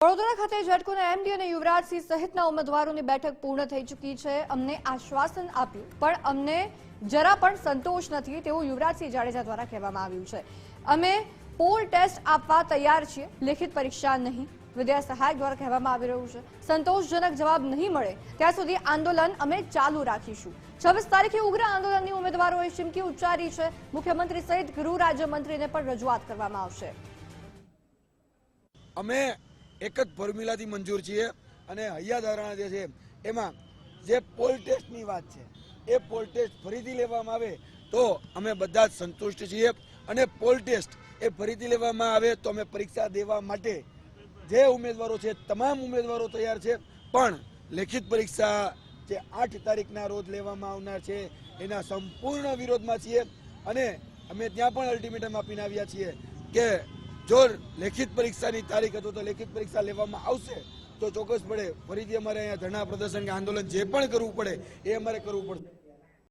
વડોદરા ખાતે ઝટકોના એમડી અને યુવરાજસિંહ સહિતના ઉમેદવારોની બેઠક પૂર્ણ થઈ ચૂકી છે. અમને આશ્વાસન આપ્યું, પણ અમને જરા પણ સંતોષ નથી તેવું યુવરાજસિંહ જાડેજા દ્વારા કહેવામાં આવ્યું છે. અમે પોલ ટેસ્ટ આપવા તૈયાર છીએ, લેખિત પરીક્ષા નહીં. વિદ્યા સહાયક દ્વારા કહેવામાં આવી રહ્યું છે. સંતોષજનક જવાબ નહીં મળે, ત્યાં સુધી આંદોલન અમે ચાલુ રાખીશું. છવ્વીસ તારીખે ઉગ્ર આંદોલનની ઉમેદવારોએ ચીમકી ઉચ્ચારી છે. મુખ્યમંત્રી સહિત ગૃહ રાજ્યમંત્રીને પણ રજૂઆત કરવામાં આવશે. અમે એક જ ફોર્મ્યુલાથી મંજૂર છીએ અને હૈયા ધારણા જે છે, એમાં જે પોલ ટેસ્ટની વાત છે, એ પોલ ટેસ્ટ ફરીથી લેવામાં આવે તો અમે બધા જ સંતુષ્ટ છીએ અને પોલ ટેસ્ટ એ ફરીથી લેવામાં આવે તો અમે પરીક્ષા દેવા માટે જે ઉમેદવારો છે, તમામ ઉમેદવારો તૈયાર છે, પણ લેખિત પરીક્ષા જે આઠ તારીખના રોજ લેવામાં આવનાર છે, એના સંપૂર્ણ વિરોધમાં છીએ અને અમે ત્યાં પણ અલ્ટિમેટમ આપીને આવ્યા છીએ કે જો લેખિત પરીક્ષાની તારીખ હતો તો લેખિત પરીક્ષા લેવામાં આવશે, તો ચોક્કસપણે ફરીથી અમારે અહીંયા ધરણા પ્રદર્શન કે આંદોલન જે પણ કરવું પડે એ અમારે કરવું પડશે.